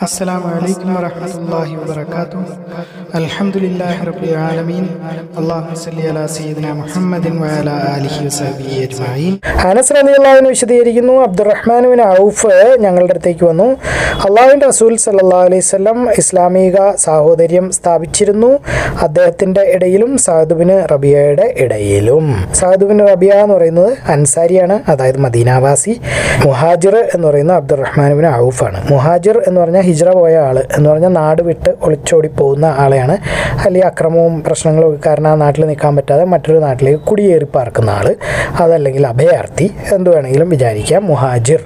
السلام عليكم ورحمة الله وبركاته الحمد لله رب العالمين اللهم صل على سيدنا محمد وعلى آله وصحبه أجمعين അനസ് റളിയല്ലാഹുവിനെ വിശദീകരിക്കുന്നു അബ്ദുറഹ്മാനുവിൻ ഔഫ് ഞങ്ങളുടെ അടുത്തേക്ക് വന്നു അള്ളാഹുവിൻ്റെ റസൂൽ സല്ലല്ലാഹു അലൈഹി വസല്ലം ഇസ്ലാമിക സാഹോദര്യം സ്ഥാപിച്ചിരുന്നു അദ്ദേഹത്തിൻ്റെ ഇടയിലും സാദുബിന് റബിയയുടെ ഇടയിലും സാദുബിന് റബിയ എന്ന് പറയുന്നത് അൻസാരിയാണ് അതായത് മദീനാവാസി മുഹാജിർ എന്ന് പറയുന്നത് അബ്ദുറഹ്മാനുബിൻ ഔഫാണ് മുഹാജിർ എന്ന് പറഞ്ഞാൽ ഹിജ്റ പോയ ആൾ എന്ന് പറഞ്ഞാൽ നാട് വിട്ട് ഒളിച്ചോടി പോകുന്ന ആളെയാണ്. അല്ലെങ്കിൽ അക്രമവും പ്രശ്നങ്ങളും കാരണം ആ നാട്ടിൽ നിൽക്കാൻ പറ്റാതെ മറ്റൊരു നാട്ടിലേക്ക് കുടിയേറി പാർക്കുന്ന ആൾ അതല്ലെങ്കിൽ അഭയാർത്ഥി എന്ത് വേണമെങ്കിലും വിചാരിക്കാം മുഹാജിർ.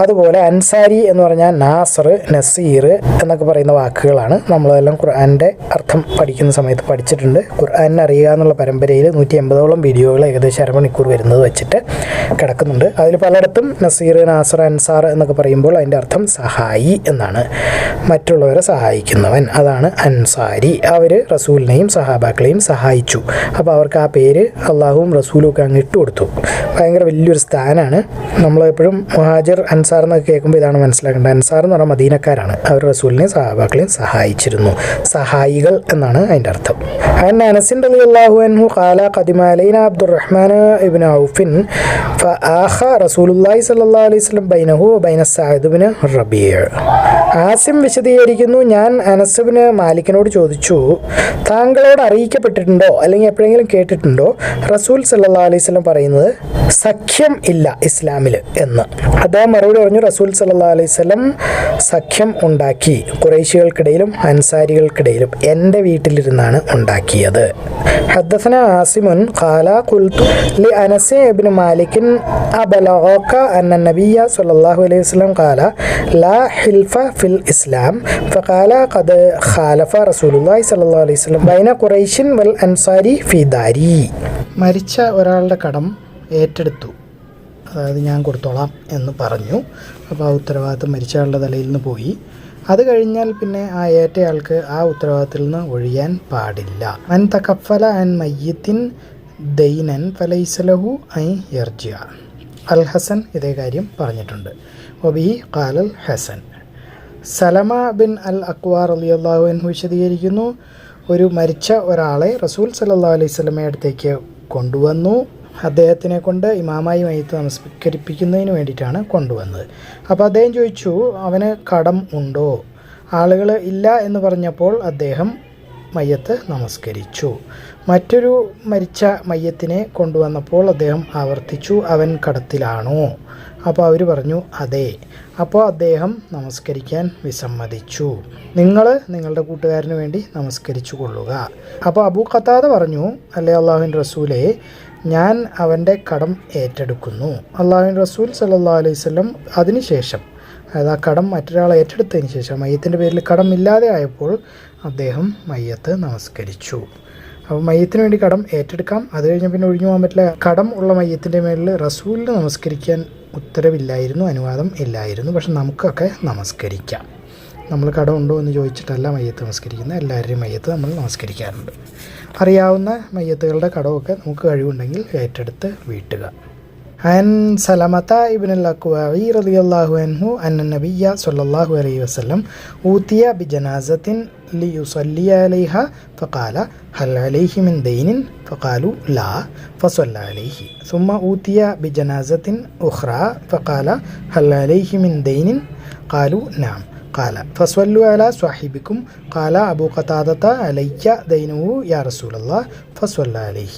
അതുപോലെ അൻസാരി എന്ന് പറഞ്ഞാൽ നാസർ നസീർ എന്നൊക്കെ പറയുന്ന വാക്കുകളാണ് നമ്മളതെല്ലാം ഖുർആന്റെ അർത്ഥം പഠിക്കുന്ന സമയത്ത് പഠിച്ചിട്ടുണ്ട്. ഖുർആൻ അറിയുക എന്നുള്ള പരമ്പരയിൽ നൂറ്റി എൺപതോളം വീഡിയോകൾ ഏകദേശം അരമണിക്കൂർ വരുന്നത് വെച്ചിട്ട് കിടക്കുന്നുണ്ട്. അതിൽ പലയിടത്തും നസീർ നാസർ അൻസാർ എന്നൊക്കെ പറയുമ്പോൾ അതിന്റെ അർത്ഥം സഹായി എന്നാണ്. മറ്റുള്ളവരെ സഹായിക്കുന്നവൻ. അതാണ് അൻസാരി. അവർ റസൂലിനെയും സഹാബാക്കളെയും സഹായിച്ചു. അപ്പോൾ അവർക്ക് ആ പേര് അള്ളാഹുവും റസൂലും ഒക്കെ അങ്ങ് ഇട്ട് കൊടുത്തു. ഭയങ്കര വലിയൊരു സ്ഥാനമാണ് നമ്മളെപ്പോഴും മുഹാജിർ അൻസാർ എന്നൊക്കെ കേൾക്കുമ്പോൾ ഇതാണ് മനസ്സിലാക്കേണ്ടത്. അൻസാർ എന്ന് പറഞ്ഞാൽ മദീനക്കാരാണ്. അവർ റസൂലിനെയും സഹാബാക്കളെയും സഹായിച്ചിരുന്നു. സഹായികൾ എന്നാണ് അതിന്റെ അർത്ഥം. അൻ അനസിൻ റലി അള്ളാഹു അൻഹു അബ്ദുറഹ്മാൻ ഇബ്നു ഔഫിൻ ഫആഖ റസൂലുള്ളാഹി സ്വല്ലല്ലാഹു അലൈഹി വസല്ലം ബൈനഹു ബൈന സഅദ് ഇബ്നു റബീഅ ആസിം വിശദീകരിക്കുന്നു ഞാൻ അനസബിന് മാലിക്കിനോട് ചോദിച്ചു താങ്കളോട് അറിയിക്കപ്പെട്ടിട്ടുണ്ടോ അല്ലെങ്കിൽ എപ്പോഴെങ്കിലും കേട്ടിട്ടുണ്ടോ റസൂൽ സല്ലാ അലൈഹി സ്വലം പറയുന്നത് സഖ്യം ഇല്ല ഇസ്ലാമിൽ എന്ന്. അദ്ദേഹം മറുപടി പറഞ്ഞു റസൂൽ സല്ലാ അലൈഹി സ്വലം സഖ്യം ഉണ്ടാക്കി. കുറേശികൾക്കിടയിലും അൻസാരികൾക്കിടയിലും എന്റെ വീട്ടിലിരുന്നാണ് ഉണ്ടാക്കിയത്. ഹദ്ദസന ആസിമുൻ ഖാല കുൽത്തു ലി അനസിൻ ഇബ്ൻ മാലിക്കിൻ അബലഹോക്ക അന്ന നബിയ സല്ലല്ലാഹു അലൈഹി വസ്ലം ഖാല ലാ ഹിൽഫ ഫിൽ ഇസ്ലാം. ഫഖാല ഖദ് ഖാലഫ റസൂലുള്ളാഹി സ്വല്ലല്ലാഹു അലൈഹി വസല്ലം ബൈന ഖുറൈശിൻ വൽ അൻസാരി ഫി ദാരി. മരിച്ച ഒരാളുടെ കടം ഏറ്റെടുത്തു. അതായത് ഞാൻ കൊടുത്തോളാം എന്ന് പറഞ്ഞു. അപ്പോൾ ആ ഉത്തരവാദിത്തം മരിച്ചയാളുടെ തലയിൽ നിന്ന് പോയി. അത് കഴിഞ്ഞാൽ പിന്നെ ആ ഏറ്റയാൾക്ക് ആ ഉത്തരവാദിത്തത്തിൽ നിന്ന് ഒഴിയാൻ പാടില്ല. അൻ തക്കഫല അൻ മയ്യത്തിൻ ദൈനൻ ഫലൈസലഹു ഐ യർജിയ അൽ ഹസൻ ഇതേ കാര്യം പറഞ്ഞിട്ടുണ്ട്. ഒബി ഖാലൽ Hasan. Salama bin al Akwa Ali അള്ളാഹു അൻഹു വിശദീകരിക്കുന്നു. ഒരു മരിച്ച ഒരാളെ റസൂൽ സല്ലാ അലൈഹി സ്വലമയുടെ അടുത്തേക്ക് കൊണ്ടുവന്നു. അദ്ദേഹത്തിനെ കൊണ്ട് ഇമാമായി മയ്യത്ത് നമസ്കരിപ്പിക്കുന്നതിന് വേണ്ടിയിട്ടാണ് കൊണ്ടുവന്നത്. അപ്പോൾ അദ്ദേഹം ചോദിച്ചു അവന് കടം ഉണ്ടോ? ആളുകൾ ഇല്ല എന്ന് പറഞ്ഞപ്പോൾ അദ്ദേഹം മയ്യത്ത് നമസ്കരിച്ചു. മറ്റൊരു മരിച്ച മയ്യത്തിനെ കൊണ്ടുവന്നപ്പോൾ അദ്ദേഹം ആവർത്തിച്ചു അവൻ കടത്തിലാണോ? അപ്പോൾ അവർ പറഞ്ഞു അതെ. അപ്പോൾ അദ്ദേഹം നമസ്കരിക്കാൻ വിസമ്മതിച്ചു. നിങ്ങൾ നിങ്ങളുടെ കൂട്ടുകാരന് വേണ്ടി നമസ്കരിച്ചു കൊള്ളുക. അപ്പോൾ അബൂ ഖത്താദ പറഞ്ഞു അല്ലേ അള്ളാഹുവിൻ റസൂലെ ഞാൻ അവന്റെ കടം ഏറ്റെടുക്കുന്നു. അള്ളാഹുവിൻ റസൂൽ സല്ലാ അലൈഹി സ്വലം അതിനുശേഷം അതായത് ആ കടം മറ്റൊരാൾ ഏറ്റെടുത്തതിന് ശേഷം മയ്യത്തിന്റെ പേരിൽ കടം ഇല്ലാതെ ആയപ്പോൾ അദ്ദേഹം മയ്യത്ത് നമസ്കരിച്ചു. അപ്പോൾ മയ്യത്തിന് വേണ്ടി കടം ഏറ്റെടുക്കാം. അത് കഴിഞ്ഞ് പിന്നെ ഒഴിഞ്ഞു പോകാൻ പറ്റില്ല. കടം ഉള്ള മയ്യത്തിന്റെ മേളിൽ റസൂലിന് നമസ്കരിക്കാൻ ഉത്തരവില്ലായിരുന്നു അനുവാദം ഇല്ലായിരുന്നു പക്ഷെ നമുക്കൊക്കെ നമസ്കരിക്കാം. നമ്മൾ കട ഉണ്ടോ എന്ന് ചോദിച്ചിട്ടല്ല മയ്യത്ത് നമസ്കരിക്കുന്നത് എല്ലാവരുടെയും മയ്യത്ത് നമ്മൾ നമസ്കരിക്കാറുണ്ട്. അറിയാവുന്ന മയ്യത്തുകളുടെ കടമൊക്കെ നമുക്ക് കഴിവുണ്ടെങ്കിൽ ഏറ്റെടുത്ത് വീട്ടുക. عن سلمة ابن الأكوعي رضي الله عنه أن النبي صلى الله عليه وسلم أوتي بجنازة ليصلي عليها فقال هل عليه من دين فقالوا لا فصلى عليه ثم أوتي بجنازة أخرى فقال هل عليه من دين قالوا نعم قال فصلوا على صاحبكم قال أبو قتادة علي دينه يا رسول الله فصلى عليه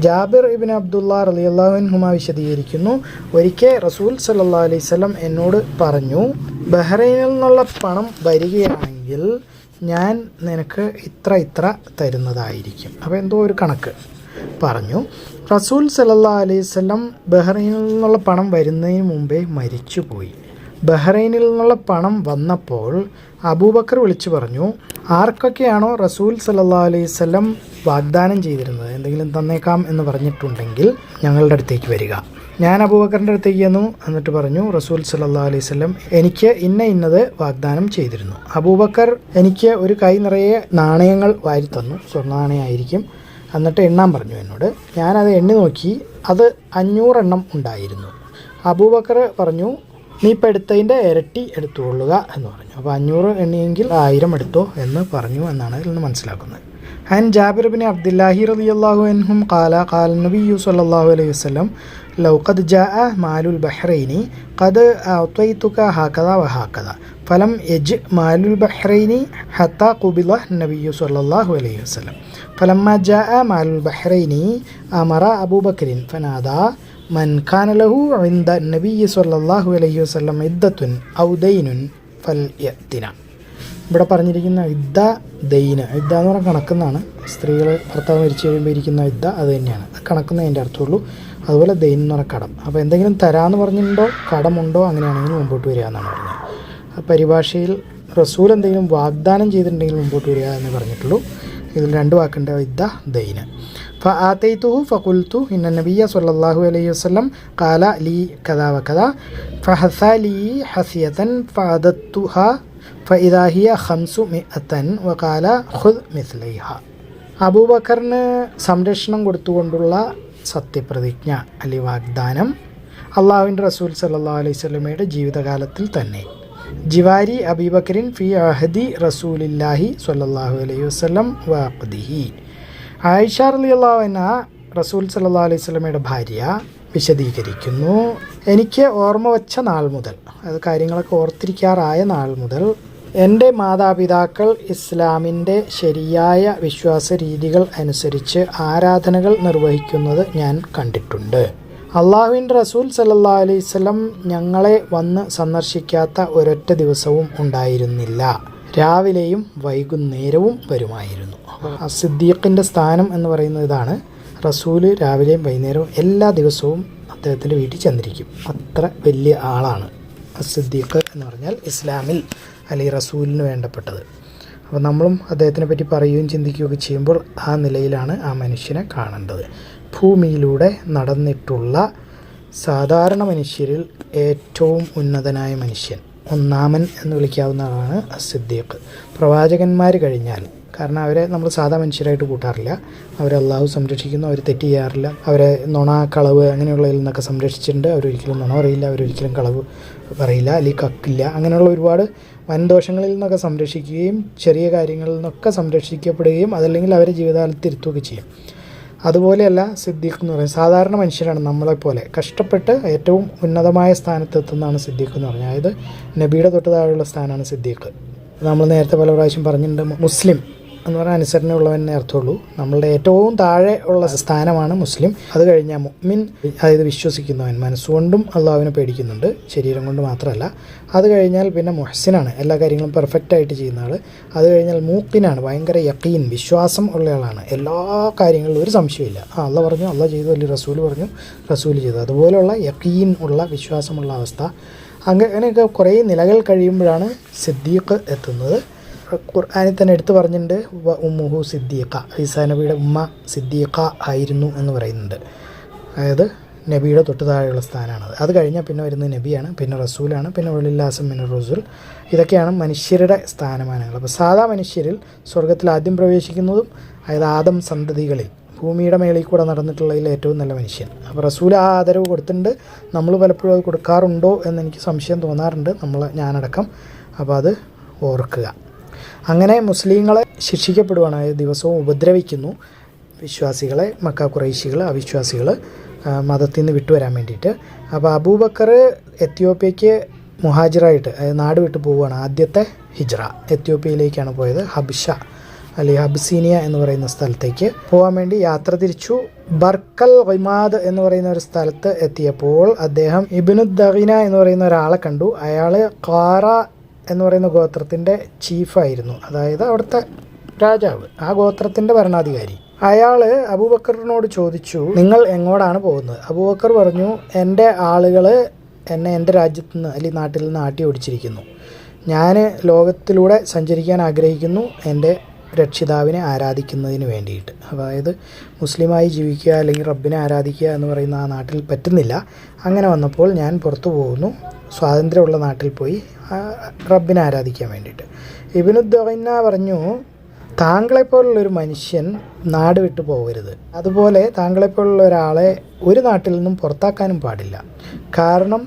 ജാബിർ ഇബിൻ അബ്ദുള്ള റലിയല്ലാഹുൻഹുമ വിശദീകരിക്കുന്നു. ഒരിക്കൽ റസൂൽ സല്ലാ അലൈഹി എന്നോട് പറഞ്ഞു ബഹ്റൈനിൽ നിന്നുള്ള പണം വരികയാണെങ്കിൽ ഞാൻ നിനക്ക് ഇത്ര ഇത്ര തരുന്നതായിരിക്കും. അപ്പോൾ എന്തോ ഒരു കണക്ക് പറഞ്ഞു. റസൂൽ സല്ലാ അലൈഹി ബഹ്റൈനിൽ നിന്നുള്ള പണം വരുന്നതിന് മുമ്പേ മരിച്ചുപോയി. ബഹ്റൈനിൽ നിന്നുള്ള പണം വന്നപ്പോൾ അബൂബക്കർ വിളിച്ചു പറഞ്ഞു ആർക്കൊക്കെയാണോ റസൂൽ സല്ലാ അലൈഹി സ്വലം വാഗ്ദാനം ചെയ്തിരുന്നത്? എന്തെങ്കിലും തന്നേക്കാം എന്ന് പറഞ്ഞിട്ടുണ്ടെങ്കിൽ ഞങ്ങളുടെ അടുത്തേക്ക് വരിക. ഞാൻ അബൂബക്കറിന്റെ അടുത്തേക്ക് ചെന്നു എന്നിട്ട് പറഞ്ഞു റസൂൽ സല്ലാ അലൈഹി സ്വലം എനിക്ക് ഇന്ന ഇന്നത് വാഗ്ദാനം ചെയ്തിരുന്നു. അബൂബക്കർ എനിക്ക് ഒരു കൈ നിറയെ നാണയങ്ങൾ വാരി തന്നു സ്വർണ നാണയമായിരിക്കും എന്നിട്ട് എണ്ണാൻ പറഞ്ഞു എന്നോട്. ഞാനത് എണ്ണി നോക്കി അത് അഞ്ഞൂറെണ്ണം ഉണ്ടായിരുന്നു. അബൂബക്കർ പറഞ്ഞു നീ ഇപ്പം എടുത്തതിൻ്റെ ഇരട്ടി എടുത്തുകൊള്ളുക എന്ന് പറഞ്ഞു അപ്പോൾ അഞ്ഞൂറ് എണ്ണിയെങ്കിൽ ആയിരം എടുത്തോ എന്ന് പറഞ്ഞു എന്നാണ് ഇതിൽ നിന്ന് മനസ്സിലാക്കുന്നത് عن جابر بن عبد الله رضي الله عنهم قال قال النبي صلى الله عليه وسلم لو قد جاء مال البحرين قد أعطيتك هكذا وهكذا فلم يج مال البحرين حتى قبض النبي صلى الله عليه وسلم فلما جاء مال البحرين أمر أبو മൻ ഖാനലഹു ഇന്ദ നബി സല്ലാഹു അലൈഹി വസ്ലം ഇദ്ദത്തുൻ ഔ ദൈനുൻ ഫൽ യത്തിന. ഇവിടെ പറഞ്ഞിരിക്കുന്ന ഇദ്ദ ദൈന ഇദ്ദ എന്ന് പറഞ്ഞാൽ കണക്കുന്നാണ്. സ്ത്രീകൾ ഭർത്താവ് മരിച്ചു കഴിയുമ്പോൾ ഇരിക്കുന്ന ഇദ്ദ അത് തന്നെയാണ്. കണക്കുന്ന അതിന്റെ അർത്ഥമുള്ളൂ. അതുപോലെ ദൈനം എന്ന് പറഞ്ഞാൽ കടം. അപ്പോൾ എന്തെങ്കിലും തരാമെന്ന് പറഞ്ഞിട്ടുണ്ടോ കടമുണ്ടോ അങ്ങനെയാണെങ്കിൽ മുമ്പോട്ട് വരിക എന്നാണ് പറഞ്ഞത്. പരിഭാഷയിൽ റസൂൽ എന്തെങ്കിലും വാഗ്ദാനം ചെയ്തിട്ടുണ്ടെങ്കിൽ മുമ്പോട്ട് വരിക എന്ന് പറഞ്ഞിട്ടുള്ളൂ. ഇതിൽ രണ്ട് വാക്കുണ്ട് ഇദ്ദ ദൈന. ഫാത്തൈത്തുഹു ഫകുൽത്തു ഇന്ന നബിയ സല്ലാഹു അലൈഹി വസ്ലം കാല ലീ കഥാ വകഥ ഫഹസ ലീ ഹസിയതൻ ഫാദത്തുഹ ഫഇദാഹിയ ഹംസു മിഅത്തൻ വകാല ഖുദ് മിസ്ലൈഹ അബൂബക്കറിന് സംരക്ഷണം കൊടുത്തുകൊണ്ടുള്ള സത്യപ്രതിജ്ഞ അലി വാഗ്ദാനം അള്ളാഹുവിന്റെ റസൂൽ സല്ലാ അലൈഹി സ്വലമയുടെ ജീവിതകാലത്തിൽ തന്നെ. ജിവാരി അബീബക്കറിൻ ഫി അഹദി റസൂലില്ലാഹി സല്ലാഹു അലൈഹി വസ്ലം വാഖദിഹി. ആയിഷ റളിയല്ലാഹുഅൻഹ റസൂൽ സല്ലാ അലൈഹി സ്വലമയുടെ ഭാര്യ വിശദീകരിക്കുന്നു. എനിക്ക് ഓർമ്മ വച്ച നാൾ മുതൽ അത് കാര്യങ്ങളൊക്കെ ഓർത്തിരിക്കാറായ നാൾ മുതൽ എന്റെ മാതാപിതാക്കൾ ഇസ്ലാമിന്റെ ശരിയായ വിശ്വാസ രീതികൾ അനുസരിച്ച് ആരാധനകൾ നിർവഹിക്കുന്നത് ഞാൻ കണ്ടിട്ടുണ്ട്. അള്ളാഹുവിന്റെ റസൂൽ സല്ലാ അലൈഹി സ്വലം ഞങ്ങളെ വന്ന് സന്ദർശിക്കാത്ത ഒരൊറ്റ ദിവസവും ഉണ്ടായിരുന്നില്ല. രാവിലെയും വൈകുന്നേരവും വരുമായിരുന്നു. സിദ്ദീഖിന്റെ സ്ഥാനം എന്ന് പറയുന്നത് ഇതാണ്. റസൂൽ രാവിലെയും വൈകുന്നേരവും എല്ലാ ദിവസവും അദ്ദേഹത്തിന്റെ വീട്ടിൽ ചെന്നിരിക്കും. അത്ര വലിയ ആളാണ് സിദ്ദീഖ് എന്ന് പറഞ്ഞാൽ ഇസ്ലാമിൽ അല്ലെങ്കിൽ റസൂലിന് വേണ്ടപ്പെട്ടത്. അപ്പോൾ നമ്മളും അദ്ദേഹത്തിനെ പറ്റി പറയുകയും ചിന്തിക്കുകയൊക്കെ ചെയ്യുമ്പോൾ ആ നിലയിലാണ് ആ മനുഷ്യനെ കാണേണ്ടത്. ഭൂമിയിലൂടെ നടന്നിട്ടുള്ള സാധാരണ മനുഷ്യരിൽ ഏറ്റവും ഉന്നതനായ മനുഷ്യൻ ഒന്നാമൻ എന്ന് വിളിക്കാവുന്നതാണ് സിദ്ദീഖ്. പ്രവാചകന്മാർ കഴിഞ്ഞാൽ കാരണം അവരെ നമ്മൾ സാധാ മനുഷ്യരായിട്ട് കൂട്ടാറില്ല. അവരെ അള്ളാഹു സംരക്ഷിക്കുന്നു അവർ തെറ്റ് ചെയ്യാറില്ല. അവരെ നുണ കളവ് അങ്ങനെയുള്ളതിൽ നിന്നൊക്കെ സംരക്ഷിച്ചിട്ടുണ്ട്. അവരൊരിക്കലും നുണ പറയില്ല അവരൊരിക്കലും കളവ് പറയില്ല അല്ലെങ്കിൽ കക്കില്ല. അങ്ങനെയുള്ള ഒരുപാട് വൻദോഷങ്ങളിൽ നിന്നൊക്കെ സംരക്ഷിക്കുകയും ചെറിയ കാര്യങ്ങളിൽ നിന്നൊക്കെ സംരക്ഷിക്കപ്പെടുകയും അതല്ലെങ്കിൽ അവരെ ജീവിതകാലത്ത് തിരുത്തുകയൊക്കെ ചെയ്യും. അതുപോലെയല്ല സിദ്ദീഖ് എന്ന് പറയുന്നത് സാധാരണ മനുഷ്യരാണ് നമ്മളെപ്പോലെ. കഷ്ടപ്പെട്ട് ഏറ്റവും ഉന്നതമായ സ്ഥാനത്തെത്തുന്നതാണ് സിദ്ദീഖ് എന്ന് പറഞ്ഞാൽ അതായത് നബിയുടെ തൊട്ട് താഴെയുള്ള സ്ഥാനമാണ് സിദ്ദീഖ്. നമ്മൾ നേരത്തെ പല പ്രാവശ്യം പറഞ്ഞിട്ടുണ്ട് മുസ്ലിം എന്ന് പറഞ്ഞാൽ അനുസരണയുള്ളവൻ അർത്ഥമുള്ളൂ. നമ്മളുടെ ഏറ്റവും താഴെ ഉള്ള സ്ഥാനമാണ് മുസ്ലിം. അത് കഴിഞ്ഞാൽ മുഅ്മിൻ അതായത് വിശ്വസിക്കുന്നവൻ. മനസ്സുകൊണ്ടും അള്ളാഹുവിനെ പേടിക്കുന്നുണ്ട്. ശരീരം കൊണ്ട് മാത്രമല്ല. അത് കഴിഞ്ഞാൽ പിന്നെ മുഹസിനാണ്. എല്ലാ കാര്യങ്ങളും പെർഫെക്റ്റ് ആയിട്ട് ചെയ്യുന്ന ആൾ അത് കഴിഞ്ഞാൽ മൂക്കിനാണ്. ഭയങ്കര യക്കീൻ വിശ്വാസം ഉള്ളയാളാണ് എല്ലാ കാര്യങ്ങളിലും ഒരു സംശയമില്ല ആ അള്ള പറഞ്ഞു അള്ള ചെയ്തു അല്ലെങ്കിൽ റസൂൽ പറഞ്ഞു റസൂൽ ചെയ്തു. അതുപോലെയുള്ള യക്കീൻ ഉള്ള വിശ്വാസമുള്ള അവസ്ഥ. അങ്ങനെയൊക്കെ കുറേ നിലകൾ കഴിയുമ്പോഴാണ് സിദ്ദീഖ് എത്തുന്നത്. ഖുർആാനിൽ തന്നെ എടുത്തു പറഞ്ഞിട്ടുണ്ട്. വ ഉമ്മുഹു സിദ്ദീഖ. ഈസാ നബിയുടെ ഉമ്മ സിദ്ദീഖ ആയിരുന്നു എന്ന് പറയുന്നുണ്ട്. അതായത് നബിയുടെ തൊട്ട് താഴെയുള്ള സ്ഥാനമാണത് അത്. കഴിഞ്ഞാൽ പിന്നെ വരുന്നത് നബിയാണ് പിന്നെ റസൂലാണ് പിന്നെ ഉള്ളില്ലാസം പിന്നെ റസൂൽ. ഇതൊക്കെയാണ് മനുഷ്യരുടെ സ്ഥാനമാനങ്ങൾ. അപ്പോൾ സാധാ മനുഷ്യരിൽ സ്വർഗത്തിൽ ആദ്യം പ്രവേശിക്കുന്നതും അതായത് ആദം സന്തതികളിൽ ഭൂമിയുടെ മേളിൽ കൂടെ നടന്നിട്ടുള്ളതിൽ ഏറ്റവും നല്ല മനുഷ്യൻ. അപ്പോൾ റസൂൽ ആ ആദരവ് കൊടുത്തിട്ടുണ്ട്. നമ്മൾ പലപ്പോഴും അത് കൊടുക്കാറുണ്ടോ എന്ന് എനിക്ക് സംശയം തോന്നാറുണ്ട്. നമ്മൾ ഞാനടക്കം. അപ്പോൾ അത് ഓർക്കുക. അങ്ങനെ മുസ്ലിങ്ങളെ ശിക്ഷിക്കപ്പെടുവാണ് ദിവസവും ഉപദ്രവിക്കുന്നു. വിശ്വാസികളെ മക്ക കുറേശികൾ അവിശ്വാസികൾ മതത്തിൽ നിന്ന് വിട്ടുവരാൻ വേണ്ടിയിട്ട്. അപ്പോൾ അബൂബക്കർ എത്യോപ്യയ്ക്ക് മുഹാജിറായിട്ട് അതായത് നാട് വിട്ടു പോവുകയാണ് ആദ്യത്തെ ഹിജ്റ. എത്യോപ്യയിലേക്കാണ് പോയത് ഹബ്ഷ അല്ലെങ്കിൽ ഹബ്സീനിയ എന്ന് പറയുന്ന സ്ഥലത്തേക്ക് പോകാൻ വേണ്ടി യാത്ര തിരിച്ചു. ബർക്കൽ റിമാദ് എന്ന് പറയുന്ന ഒരു സ്ഥലത്ത് എത്തിയപ്പോൾ അദ്ദേഹം ഇബിനുദ്ദീന എന്ന് പറയുന്ന ഒരാളെ കണ്ടു. അയാൾ കാറ എന്ന് പറയുന്ന ഗോത്രത്തിന്റെ ചീഫായിരുന്നു. അതായത് അവിടുത്തെ രാജാവ് ആ ഗോത്രത്തിന്റെ ഭരണാധികാരി. അയാൾ അബൂബക്കറിനോട് ചോദിച്ചു നിങ്ങൾ എങ്ങോട്ടാണ് പോകുന്നത്? അബൂബക്കർ പറഞ്ഞു എന്റെ ആളുകൾ എന്നെ എന്റെ രാജ്യത്ത് നിന്ന് അല്ലെങ്കിൽ നാട്ടിൽ നിന്ന് ആട്ടി ഓടിച്ചിരിക്കുന്നു. ഞാൻ ലോകത്തിലൂടെ സഞ്ചരിക്കാൻ ആഗ്രഹിക്കുന്നു എന്റെ രക്ഷിതാവിനെ ആരാധിക്കുന്നതിന് വേണ്ടിയിട്ട്. അതായത് മുസ്ലിമായി ജീവിക്കുക അല്ലെങ്കിൽ റബ്ബിനെ ആരാധിക്കുക എന്ന് പറയുന്ന ആ നാട്ടിൽ പറ്റുന്നില്ല. അങ്ങനെ വന്നപ്പോൾ ഞാൻ പുറത്തു പോകുന്നു. സ്വാതന്ത്ര്യമുള്ള നാട്ടിൽ പോയി റബ്ബിനെ ആരാധിക്കാൻ വേണ്ടിയിട്ട്. ഇബിനുദ്ദവന്ന പറഞ്ഞു താങ്കളെപ്പോലുള്ളൊരു മനുഷ്യൻ നാട് വിട്ടു പോകരുത്. അതുപോലെ താങ്കളെപ്പോലുള്ള ഒരാളെ ഒരു നാട്ടിൽ നിന്നും പുറത്താക്കാനും പാടില്ല. കാരണം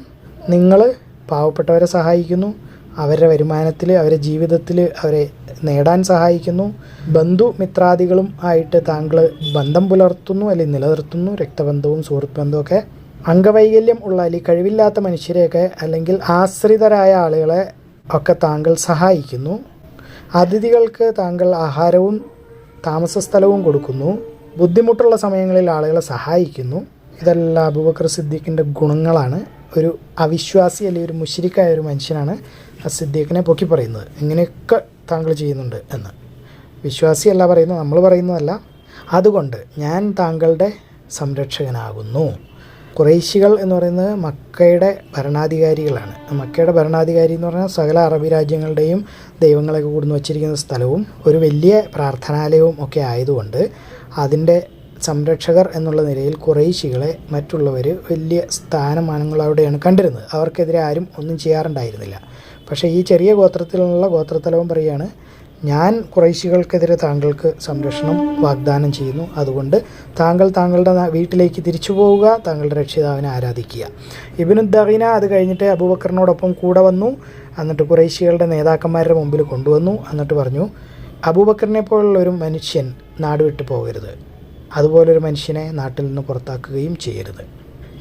നിങ്ങൾ പാവപ്പെട്ടവരെ സഹായിക്കുന്നു അവരുടെ വരുമാനത്തിൽ അവരുടെ ജീവിതത്തിൽ അവരെ നേടാൻ സഹായിക്കുന്നു. ബന്ധു മിത്രാദികളും ആയിട്ട് താങ്കൾ ബന്ധം പുലർത്തുന്നു അല്ലെങ്കിൽ നിലനിർത്തുന്നു. രക്തബന്ധവും സുഹൃത്ത് ബന്ധവും ഒക്കെ അംഗവൈകല്യം ഉള്ള അല്ലെങ്കിൽ കഴിവില്ലാത്ത മനുഷ്യരെയൊക്കെ അല്ലെങ്കിൽ ആശ്രിതരായ ആളുകളെ ഒക്കെ താങ്കൾ സഹായിക്കുന്നു. അതിഥികൾക്ക് താങ്കൾ ആഹാരവും താമസ സ്ഥലവും കൊടുക്കുന്നു. ബുദ്ധിമുട്ടുള്ള സമയങ്ങളിൽ ആളുകളെ സഹായിക്കുന്നു. ഇതെല്ലാം അബൂബക്കർ സിദ്ദീഖിന്റെ ഗുണങ്ങളാണ്. ഒരു അവിശ്വാസി അല്ലെങ്കിൽ ഒരു മുഷിരിക്കായ ഒരു മനുഷ്യനാണ് ആ സിദ്ദീഖിനെ പൊക്കി പറയുന്നത്. ഇങ്ങനെയൊക്കെ താങ്കൾ ചെയ്യുന്നുണ്ട് എന്ന്. വിശ്വാസിയല്ല പറയുന്നത് നമ്മൾ പറയുന്നതല്ല. അതുകൊണ്ട് ഞാൻ താങ്കളുടെ സംരക്ഷകനാകുന്നു. കുറേശികൾ എന്ന് പറയുന്നത് മക്കയുടെ ഭരണാധികാരികളാണ്. മക്കയുടെ ഭരണാധികാരി എന്ന് പറഞ്ഞാൽ സകല അറബി രാജ്യങ്ങളുടെയും ദൈവങ്ങളൊക്കെ കൂടുന്നു വച്ചിരിക്കുന്ന സ്ഥലവും ഒരു വലിയ പ്രാർത്ഥനാലയവും ഒക്കെ ആയതുകൊണ്ട് അതിന്റെ സംരക്ഷകർ എന്നുള്ള നിലയിൽ കുറേശികളെ മറ്റുള്ളവർ വലിയ സ്ഥാനമാനങ്ങൾ അവിടെയാണ് കണ്ടിരുന്നത്. അവർക്കെതിരെ ആരും ഒന്നും ചെയ്യാറുണ്ടായിരുന്നില്ല. പക്ഷേ ഈ ചെറിയ ഗോത്രത്തിലുള്ള ഗോത്രത്തലവൻ പറയുകയാണ് ഞാൻ കുറേശികൾക്കെതിരെ താങ്കൾക്ക് സംരക്ഷണം വാഗ്ദാനം ചെയ്യുന്നു. അതുകൊണ്ട് താങ്കൾ താങ്കളുടെ വീട്ടിലേക്ക് തിരിച്ചു പോവുക താങ്കളുടെ രക്ഷിതാവിനെ ആരാധിക്കുക. ഇബിനുദ്ദീന അത് കഴിഞ്ഞിട്ട് അബൂബക്കറിനോടൊപ്പം കൂടെ വന്നു. എന്നിട്ട് കുറേശികളുടെ നേതാക്കന്മാരുടെ മുമ്പിൽ കൊണ്ടുവന്നു. എന്നിട്ട് പറഞ്ഞു അബൂബക്കറിനെ പോലുള്ള ഒരു മനുഷ്യൻ നാട് വിട്ടു പോകരുത്. അതുപോലൊരു മനുഷ്യനെ നാട്ടിൽ നിന്ന് പുറത്താക്കുകയും ചെയ്യരുത്.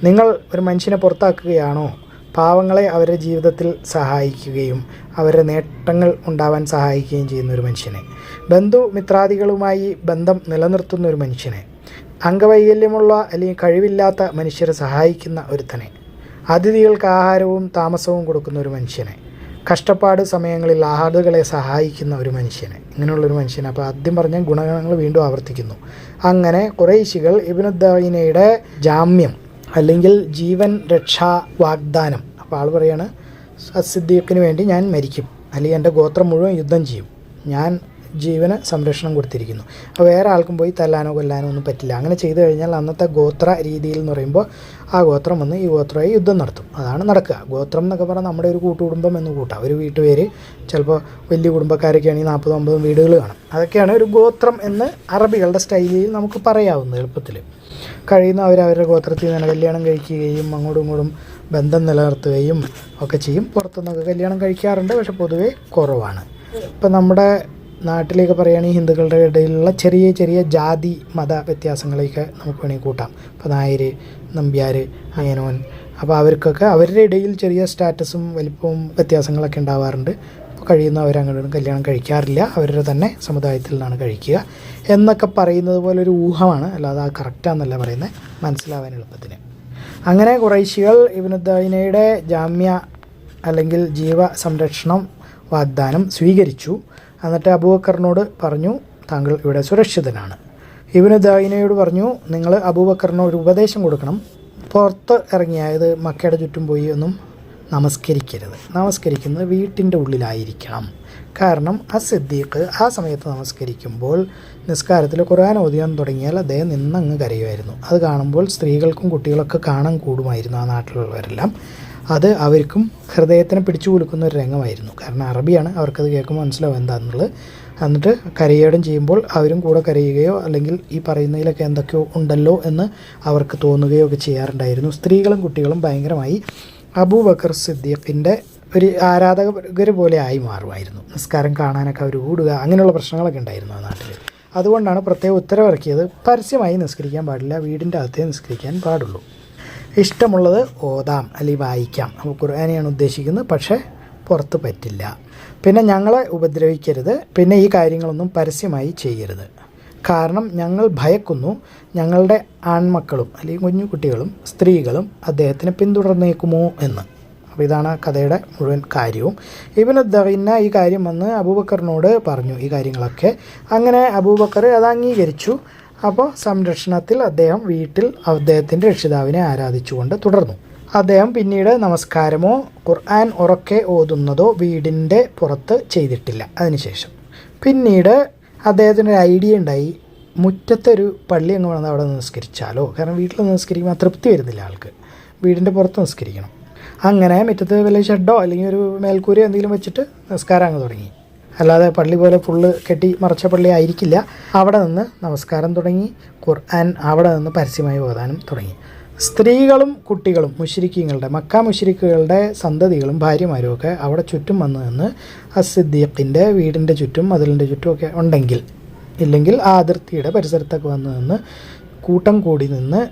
നിങ്ങൾ ഒരു മനുഷ്യനെ പുറത്താക്കുകയാണോ? പാവങ്ങളെ അവരുടെ ജീവിതത്തിൽ സഹായിക്കുകയും അവരുടെ നേട്ടങ്ങൾ ഉണ്ടാവാൻ സഹായിക്കുകയും ചെയ്യുന്ന ഒരു മനുഷ്യനെ. ബന്ധു മിത്രാദികളുമായി ബന്ധം നിലനിർത്തുന്ന ഒരു മനുഷ്യനെ. അംഗവൈകല്യമുള്ള അല്ലെങ്കിൽ കഴിവില്ലാത്ത മനുഷ്യരെ സഹായിക്കുന്ന ഒരുത്തനെ. അതിഥികൾക്ക് ആഹാരവും താമസവും കൊടുക്കുന്ന ഒരു മനുഷ്യനെ. കഷ്ടപ്പാട് സമയങ്ങളിൽ ആളുകളെ സഹായിക്കുന്ന ഒരു മനുഷ്യനെ. ഇങ്ങനെയുള്ളൊരു മനുഷ്യനെ. അപ്പോൾ ആദ്യം പറഞ്ഞ ഗുണഗണങ്ങൾ വീണ്ടും ആവർത്തിക്കുന്നു. അങ്ങനെ കുറേശികൾ ഇബിനുദ്ദീനയുടെ ജാമ്യം അല്ലെങ്കിൽ ജീവൻ രക്ഷാ വാഗ്ദാനം. അപ്പോൾ ആൾ പറയാണ് സിദ്ദീഖിന് വേണ്ടി ഞാൻ മരിക്കും. അല്ലെങ്കിൽ എന്റെ ഗോത്രം മുഴുവൻ യുദ്ധം ചെയ്യും. ഞാൻ ജീവന് സംരക്ഷണം കൊടുത്തിരിക്കുന്നു. അപ്പോൾ വേറെ ആൾക്കും പോയി തല്ലാനോ കൊല്ലാനോ ഒന്നും പറ്റില്ല. അങ്ങനെ ചെയ്തു കഴിഞ്ഞാൽ അന്നത്തെ ഗോത്ര രീതിയിൽ എന്ന് പറയുമ്പോൾ ആ ഗോത്രം വന്ന് ഈ ഗോത്രമായി യുദ്ധം നടത്തും. അതാണ് നടക്കുക. ഗോത്രം എന്നൊക്കെ പറഞ്ഞാൽ നമ്മുടെ ഒരു കൂട്ടുകുടുംബം എന്ന് കൂട്ടാം. ഒരു വീട്ടുപേര് ചിലപ്പോൾ വലിയ കുടുംബക്കാരൊക്കെ ആണെങ്കിൽ നാൽപ്പതും അമ്പതും വീടുകൾ കാണും. അതൊക്കെയാണ് ഒരു ഗോത്രം എന്ന് അറബികളുടെ സ്റ്റൈലിൽ നമുക്ക് പറയാവുന്നത് എളുപ്പത്തിൽ കഴിയുന്ന അവർ അവരുടെ ഗോത്രത്തിൽ നിന്ന് കല്യാണം കഴിക്കുകയും അങ്ങോട്ടും ഇങ്ങോട്ടും ബന്ധം നിലനിർത്തുകയും ഒക്കെ ചെയ്യും. പുറത്തുനിന്നൊക്കെ കല്യാണം കഴിക്കാറുണ്ട് പക്ഷെ പൊതുവേ കുറവാണ്. ഇപ്പം നമ്മുടെ നാട്ടിലേക്ക് പറയുകയാണെങ്കിൽ ഹിന്ദുക്കളുടെ ഇടയിലുള്ള ചെറിയ ചെറിയ ജാതി മത വ്യത്യാസങ്ങളെയൊക്കെ നമുക്ക് വേണമെങ്കിൽ കൂട്ടാം. ഇപ്പോൾ നായർ നമ്പ്യാർ അയ്യനോൻ. അപ്പോൾ അവർക്കൊക്കെ അവരുടെ ഇടയിൽ ചെറിയ സ്റ്റാറ്റസും വലിപ്പവും വ്യത്യാസങ്ങളൊക്കെ ഉണ്ടാവാറുണ്ട്. അപ്പോൾ കഴിയുന്ന അവരങ്ങോട്ടും കല്യാണം കഴിക്കാറില്ല. അവരുടെ തന്നെ സമുദായത്തിൽ നിന്നാണ് കഴിക്കുക എന്നൊക്കെ പറയുന്നത് പോലെ ഒരു ഊഹമാണ്. അല്ലാതെ ആ കറക്റ്റാന്നല്ല പറയുന്നത്. മനസ്സിലാവാൻ എളുപ്പത്തിന്. അങ്ങനെ കുറേശികൾ ഇബിനുദ്ദീനയുടെ ജാമ്യ അല്ലെങ്കിൽ ജീവ സംരക്ഷണം വാഗ്ദാനം സ്വീകരിച്ചു. എന്നിട്ട് അബൂബക്കറിനോട് പറഞ്ഞു താങ്കൾ ഇവിടെ സുരക്ഷിതനാണ്. ഇവന് ദൈനയോട് പറഞ്ഞു നിങ്ങൾ അബൂബക്കറിന് ഒരു ഉപദേശം കൊടുക്കണം. പുറത്ത് ഇറങ്ങിയായത് മക്കയുടെ ചുറ്റും പോയി ഒന്നും നമസ്കരിക്കരുത്. നമസ്കരിക്കുന്നത് വീട്ടിന്റെ ഉള്ളിലായിരിക്കണം. കാരണം ആ സിദ്ദീഖ് ആ സമയത്ത് നമസ്കരിക്കുമ്പോൾ നിസ്കാരത്തിൽ ഖുർആൻ ഓതിയാൻ തുടങ്ങിയാൽ അദ്ദേഹം നിന്നങ്ങ് കരയുമായിരുന്നു. അത് കാണുമ്പോൾ സ്ത്രീകൾക്കും കുട്ടികളൊക്കെ കാണാൻ കൂടുമായിരുന്നു ആ നാട്ടിലുള്ളവരെല്ലാം. അത് അവർക്കും ഹൃദയത്തിനെ പിടിച്ചു കൊടുക്കുന്ന ഒരു രംഗമായിരുന്നു. കാരണം അറബിയാണ്. അവർക്കത് കേൾക്കുമ്പോൾ മനസ്സിലാവും എന്താണെന്നുള്ളത് എന്നിട്ട് കരയേടും ചെയ്യുമ്പോൾ അവരും കൂടെ കരയുകയോ അല്ലെങ്കിൽ ഈ പറയുന്നതിലൊക്കെ എന്തൊക്കെയോ ഉണ്ടല്ലോ എന്ന് അവർക്ക് തോന്നുകയോ ഒക്കെ ചെയ്യാറുണ്ടായിരുന്നു. സ്ത്രീകളും കുട്ടികളും ഭയങ്കരമായി അബൂബക്കർ സിദ്ദീഖിന്റെ ഒരു ആരാധകർ പോലെ ആയി മാറുമായിരുന്നു. നിസ്കാരം കാണാനൊക്കെ അവർ കൂടുക അങ്ങനെയുള്ള പ്രശ്നങ്ങളൊക്കെ ഉണ്ടായിരുന്നു ആ നാട്ടിൽ അതുകൊണ്ടാണ് പ്രത്യേക ഉത്തരവിറക്കിയത്. പരസ്യമായി നിസ്കരിക്കാൻ പാടില്ല വീടിന്റെ അകത്തേ നിസ്കരിക്കാൻ പാടുള്ളൂ. ഇഷ്ടമുള്ളത് ഓതാം അല്ലെങ്കിൽ വായിക്കാം. അപ്പോൾ ഖുർആാനെയാണ് ഉദ്ദേശിക്കുന്നത്. പക്ഷേ പുറത്ത് പറ്റില്ല. പിന്നെ ഞങ്ങളെ ഉപദ്രവിക്കരുത്. പിന്നെ ഈ കാര്യങ്ങളൊന്നും പരസ്യമായി ചെയ്യരുത്. കാരണം ഞങ്ങൾ ഭയക്കുന്നു ഞങ്ങളുടെ ആൺമക്കളും അല്ലെങ്കിൽ കുഞ്ഞു കുട്ടികളും സ്ത്രീകളും അദ്ദേഹത്തിനെ പിന്തുടർന്നേക്കുമോ എന്ന്. അപ്പോൾ ഇതാണ് കഥയുടെ മുഴുവൻ കാര്യവും. ഇവന് ദഹിന്ന ഈ കാര്യം വന്ന് അബൂബക്കറിനോട് പറഞ്ഞു ഈ കാര്യങ്ങളൊക്കെ. അങ്ങനെ അബൂബക്കർ അത് അംഗീകരിച്ചു. അപ്പോൾ സംരക്ഷണത്തിൽ അദ്ദേഹം വീട്ടിൽ അദ്ദേഹത്തിന്റെ രക്ഷിതാവിനെ ആരാധിച്ചുകൊണ്ട് തുടർന്നു. അദ്ദേഹം പിന്നീട് നമസ്കാരമോ ഖുർആൻ ഉറക്കെ ഓതുന്നതോ വീടിന്റെ പുറത്ത് ചെയ്തിട്ടില്ല. അതിനുശേഷം പിന്നീട് അദ്ദേഹത്തിന് ഒരു ഐഡിയ ഉണ്ടായി മുറ്റത്തൊരു പള്ളി അങ്ങ് വന്ന് അവിടെ നിസ്കരിച്ചാലോ? കാരണം വീട്ടിൽ നിസ്കരിക്കുമ്പോൾ തൃപ്തി വരുന്നില്ല ആൾക്ക്. വീടിന്റെ പുറത്ത് നിസ്കരിക്കണം. അങ്ങനെ മുറ്റത്ത് വല്ല ഷെഡോ അല്ലെങ്കിൽ ഒരു മേൽക്കൂരയോ എന്തെങ്കിലും വെച്ചിട്ട് നിസ്കാരം അങ്ങ് തുടങ്ങി. അല്ലാതെ പള്ളി പോലെ ഫുള്ള് കെട്ടി മറച്ച പള്ളി ആയിരിക്കില്ല. അവിടെ നിന്ന് നമസ്കാരം തുടങ്ങി ഖുർആൻ അവിടെ നിന്ന് പരസ്യമായി ഓതാനും തുടങ്ങി. സ്ത്രീകളും കുട്ടികളും മുഷിരിക്കുകളുടെ മക്ക മുഷരിക്കുകളുടെ സന്തതികളും ഭാര്യമാരും ഒക്കെ അവിടെ ചുറ്റും വന്നു നിന്ന് അസിദ്ദീഖിന്റെ വീടിന്റെ ചുറ്റും മതിലിന്റെ ചുറ്റും ഒക്കെ ഉണ്ടെങ്കിൽ ഇല്ലെങ്കിൽ ആ അതിർത്തിയുടെ പരിസരത്തൊക്കെ വന്നു നിന്ന് കൂട്ടം കൂടി നിന്ന്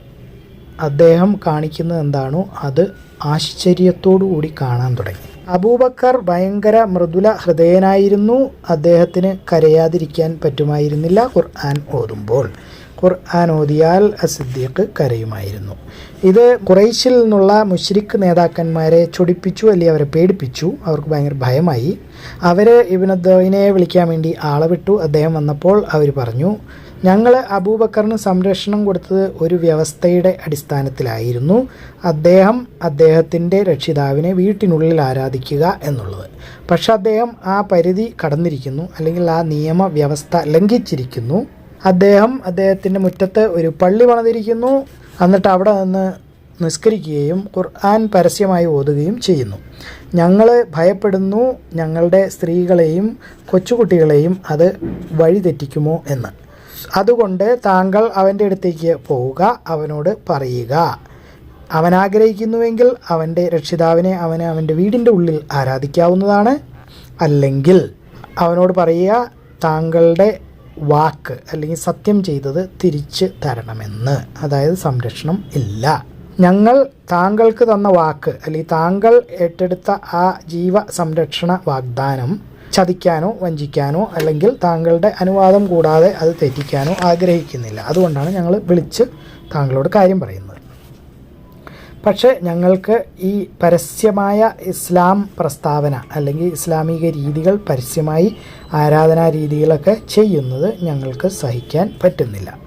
അദ്ദേഹം കാണിക്കുന്നത് എന്താണോ അത് ആശ്ചര്യത്തോടു കൂടി കാണാൻ തുടങ്ങി. അബൂബക്കർ ഭയങ്കര മൃദുല ഹൃദയനായിരുന്നു. അദ്ദേഹത്തിന് കരയാതിരിക്കാൻ പറ്റുമായിരുന്നില്ല ഖുർആൻ ഓതുമ്പോൾ. ഖുർആൻ ഓതിയാൽ അസിദ്ദീഖ് കരയുമായിരുന്നു. ഇത് കുറൈശിൽ നിന്നുള്ള മുഷ്രിഖ് നേതാക്കന്മാരെ ചൊടിപ്പിച്ചു അല്ലെങ്കിൽ അവരെ പേടിപ്പിച്ചു. അവർക്ക് ഭയങ്കര ഭയമായി. അവർ ഇവനദ്ദോയിനെ വിളിക്കാൻ വേണ്ടി ആളെ വിട്ടു അദ്ദേഹം വന്നപ്പോൾ അവർ പറഞ്ഞു ഞങ്ങൾ അബൂബക്കറിന് സംരക്ഷണം കൊടുത്തത് ഒരു വ്യവസ്ഥയുടെ അടിസ്ഥാനത്തിലായിരുന്നു. അദ്ദേഹം അദ്ദേഹത്തിന്റെ രക്ഷിതാവിനെ വീട്ടിനുള്ളിൽ ആരാധിക്കുക എന്നുള്ളത്. പക്ഷെ അദ്ദേഹം ആ പരിധി കടന്നിരിക്കുന്നു അല്ലെങ്കിൽ ആ നിയമ വ്യവസ്ഥ ലംഘിച്ചിരിക്കുന്നു. അദ്ദേഹം അദ്ദേഹത്തിന്റെ മുറ്റത്ത് ഒരു പള്ളി പണിതിരിക്കുന്നു. എന്നിട്ട് അവിടെ നിന്ന് നിസ്കരിക്കുകയും ഖുർആൻ പരസ്യമായി ഓതുകയും ചെയ്യുന്നു. ഞങ്ങൾ ഭയപ്പെടുന്നു ഞങ്ങളുടെ സ്ത്രീകളെയും കൊച്ചുകുട്ടികളെയും അത് വഴിതെറ്റിക്കുമോ എന്ന്. അതുകൊണ്ട് താങ്കൾ അവന്റെ അടുത്തേക്ക് പോവുക അവനോട് പറയുക. അവൻ ആഗ്രഹിക്കുന്നുവെങ്കിൽ അവന്റെ രക്ഷിതാവിനെ അവന് അവന്റെ വീടിന്റെ ഉള്ളിൽ ആരാധിക്കാവുന്നതാണ്. അല്ലെങ്കിൽ അവനോട് പറയുക താങ്കളുടെ വാക്ക് അല്ലെങ്കിൽ സത്യം ചെയ്തത് തിരിച്ച് തരണമെന്ന്. അതായത് സംരക്ഷണം ഇല്ല. ഞങ്ങൾ താങ്കൾക്ക് തന്ന വാക്ക് അല്ലെങ്കിൽ താങ്കൾ ഏറ്റെടുത്ത ആ ജീവ സംരക്ഷണ വാഗ്ദാനം ചതിക്കാനോ വഞ്ചിക്കാനോ അല്ലെങ്കിൽ താങ്കളുടെ അനുവാദം കൂടാതെ അത് തെറ്റിക്കാനോ ആഗ്രഹിക്കുന്നില്ല. അതുകൊണ്ടാണ് ഞങ്ങൾ വിളിച്ച് താങ്കളോട് കാര്യം പറയുന്നത്. പക്ഷേ ഞങ്ങൾക്ക് ഈ പരസ്യമായ ഇസ്ലാം പ്രസ്താവന അല്ലെങ്കിൽ ഇസ്ലാമിക രീതികൾ പരസ്യമായി ആരാധനാ രീതികളൊക്കെ ചെയ്യുന്നത് ഞങ്ങൾക്ക് സഹിക്കാൻ പറ്റുന്നില്ല.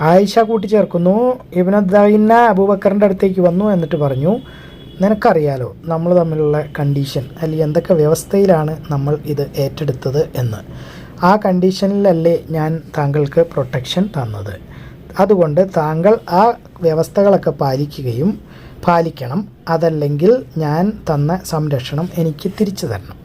ആയിഷ കൂട്ടിച്ചേർക്കുന്നു. ഇബിനദ്ദീന അബൂബക്കറിന്റെ അടുത്തേക്ക് വന്നു എന്നിട്ട് പറഞ്ഞു നിനക്കറിയാലോ നമ്മൾ തമ്മിലുള്ള കണ്ടീഷൻ അല്ലെങ്കിൽ എന്തൊക്കെ വ്യവസ്ഥയിലാണ് നമ്മൾ ഇത് ഏറ്റെടുത്തത് എന്ന്. ആ കണ്ടീഷനിലല്ലേ ഞാൻ താങ്കൾക്ക് പ്രൊട്ടക്ഷൻ തന്നത്. അതുകൊണ്ട് താങ്കൾ ആ വ്യവസ്ഥകളൊക്കെ പാലിക്കുകയും പാലിക്കണം. അതല്ലെങ്കിൽ ഞാൻ തന്ന സംരക്ഷണം എനിക്ക് തിരിച്ചു തരണം.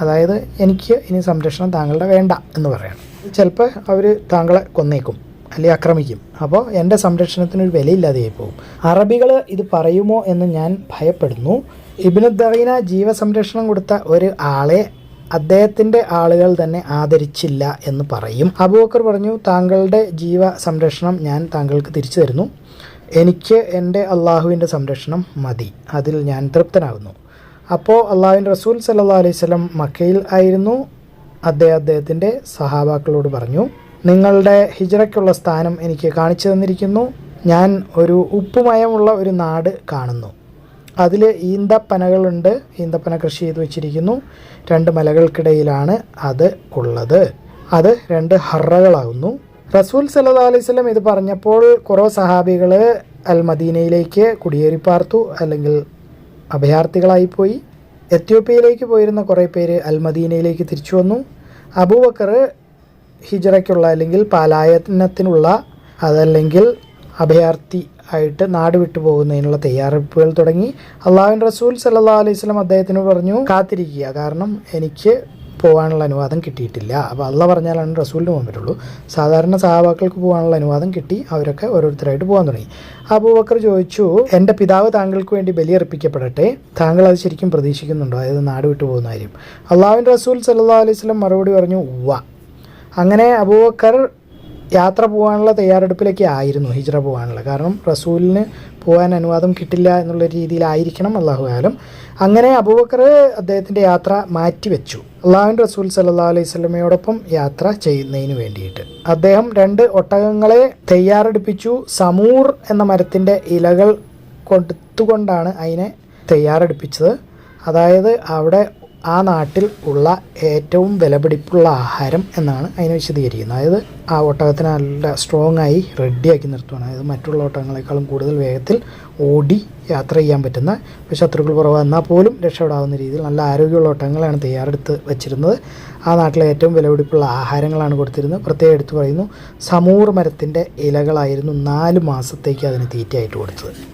അതായത് എനിക്ക് ഇനി സംരക്ഷണം താങ്കളുടെ വേണ്ട എന്ന് പറയണം ചിലപ്പോൾ അവർ താങ്കളെ കൊന്നേക്കും അല്ലെങ്കിൽ ആക്രമിക്കും. അപ്പോൾ എന്റെ സംരക്ഷണത്തിനൊരു വിലയില്ലാതെയായി പോകും. അറബികൾ ഇത് പറയുമോ എന്ന് ഞാൻ ഭയപ്പെടുന്നു. ഇബിനുദ്ദീന ജീവസംരക്ഷണം കൊടുത്ത ഒരു ആളെ അദ്ദേഹത്തിന്റെ ആളുകൾ തന്നെ ആദരിച്ചില്ല എന്ന് പറയും. അബൂബക്കർ പറഞ്ഞു താങ്കളുടെ ജീവ സംരക്ഷണം ഞാൻ താങ്കൾക്ക് തിരിച്ചു തരുന്നു. എനിക്ക് എന്റെ അള്ളാഹുവിന്റെ സംരക്ഷണം മതി. അതിൽ ഞാൻ തൃപ്തനാകുന്നു. അപ്പോൾ അള്ളാഹുവിന്റെ റസൂൽ സല്ലാ അലൈഹി സ്വലം മക്കയിൽ ആയിരുന്നു. അദ്ദേഹം അദ്ദേഹത്തിന്റെ സഹാബാക്കളോട് പറഞ്ഞു നിങ്ങളുടെ ഹിജറയ്ക്കുള്ള സ്ഥാനം എനിക്ക് കാണിച്ചു തന്നിരിക്കുന്നു. ഞാൻ ഒരു ഉപ്പുമയമുള്ള ഒരു നാട് കാണുന്നു. അതിൽ ഈന്തപ്പനകളുണ്ട്. ഈന്തപ്പന കൃഷി ചെയ്ത് വെച്ചിരിക്കുന്നു. രണ്ട് മലകൾക്കിടയിലാണ് അത് ഉള്ളത്. അത് രണ്ട് ഹറകളാകുന്നു. റസൂൽ സല്ലാ അലൈവല്ലം ഇത് പറഞ്ഞപ്പോൾ കുറേ സഹാബികൾ അൽ മദീനയിലേക്ക് കുടിയേറി പാർത്തു അല്ലെങ്കിൽ അഭയാർത്ഥികളായിപ്പോയി. എത്യോപ്യയിലേക്ക് പോയിരുന്ന കുറേ പേര് അൽ മദീനയിലേക്ക് തിരിച്ചു വന്നു. അബൂബക്കർ ഹിജറയ്ക്കുള്ള അല്ലെങ്കിൽ പാലായനത്തിനുള്ള അതല്ലെങ്കിൽ അഭയാർത്ഥി ആയിട്ട് നാട് വിട്ടു പോകുന്നതിനുള്ള തയ്യാറെടുപ്പുകൾ തുടങ്ങി. അള്ളാഹുൻ റസൂൽ സല്ലാ അലൈഹി സ്വലം അദ്ദേഹത്തിന് പറഞ്ഞു കാത്തിരിക്കുക. കാരണം എനിക്ക് പോകാനുള്ള അനുവാദം കിട്ടിയിട്ടില്ല. അപ്പോൾ അള്ള പറഞ്ഞാലാണ് റസൂലിന് പോകാൻ പറ്റുള്ളൂ. സാധാരണ സഹാബാക്കൾക്ക് പോകാനുള്ള അനുവാദം കിട്ടി അവരൊക്കെ ഓരോരുത്തരായിട്ട് പോകാൻ തുടങ്ങി. അബൂബക്കർ ചോദിച്ചു എന്റെ പിതാവ് താങ്കൾക്ക് വേണ്ടി ബലിയർപ്പിക്കപ്പെടട്ടെ? താങ്കൾ അത് ശരിക്കും പ്രതീക്ഷിക്കുന്നുണ്ടോ? അതായത് നാട് വിട്ടു പോകുന്ന കാര്യം. അള്ളാഹുവിൻ റസൂൽ സല്ലാ അലൈഹി സ്വലം മറുപടി പറഞ്ഞു ഉവ്വ. അങ്ങനെ അബൂബക്കർ യാത്ര പോകാനുള്ള തയ്യാറെടുപ്പിലൊക്കെ ആയിരുന്നു ഹിജ്റ പോകാനുള്ള. കാരണം റസൂലിന് പോകാൻ അനുവാദം കിട്ടില്ല എന്നുള്ള രീതിയിലായിരിക്കണം അള്ളാഹു ആലം. അങ്ങനെ അബൂബക്കർ അദ്ദേഹത്തിന്റെ യാത്ര മാറ്റിവെച്ചു. അള്ളാഹുവിൻ റസൂൽ സല്ലാ അലൈഹി സ്വലമയോടൊപ്പം യാത്ര ചെയ്യുന്നതിന് വേണ്ടിയിട്ട്. അദ്ദേഹം രണ്ട് ഒട്ടകങ്ങളെ തയ്യാറെടുപ്പിച്ചു. സമൂർ എന്ന മരത്തിന്റെ ഇലകൾ കൊടുത്തുകൊണ്ടാണ് അതിനെ തയ്യാറെടുപ്പിച്ചത്. അതായത് അവിടെ ആ നാട്ടിൽ ഉള്ള ഏറ്റവും വിലപിടിപ്പുള്ള ആഹാരം എന്നാണ് അതിനെ വിശദീകരിക്കുന്നത്. അതായത് ആ ഒട്ടകത്തിനെ നല്ല സ്ട്രോങ് ആയി റെഡിയാക്കി നിർത്തുകയാണ് അതായത് മറ്റുള്ള ഒട്ടകങ്ങളെക്കാളും കൂടുതൽ വേഗത്തിൽ ഓടി യാത്ര ചെയ്യാൻ പറ്റുന്ന ഇപ്പോൾ ശത്രുക്കൾ കുറവ് എന്നാൽ പോലും രക്ഷപ്പെടാവുന്ന രീതിയിൽ നല്ല ആരോഗ്യമുള്ള ഒട്ടകങ്ങളാണ് തയ്യാറെടുത്ത് വെച്ചിരുന്നത്. ആ നാട്ടിലെ ഏറ്റവും വിലപിടിപ്പുള്ള ആഹാരങ്ങളാണ് കൊടുത്തിരുന്നത്. പ്രത്യേകം എടുത്തു പറയുന്നു സമൂർ മരത്തിന്റെ ഇലകളായിരുന്നു നാല് മാസത്തേക്ക് അതിന് തീറ്റയായിട്ട് കൊടുത്തത്.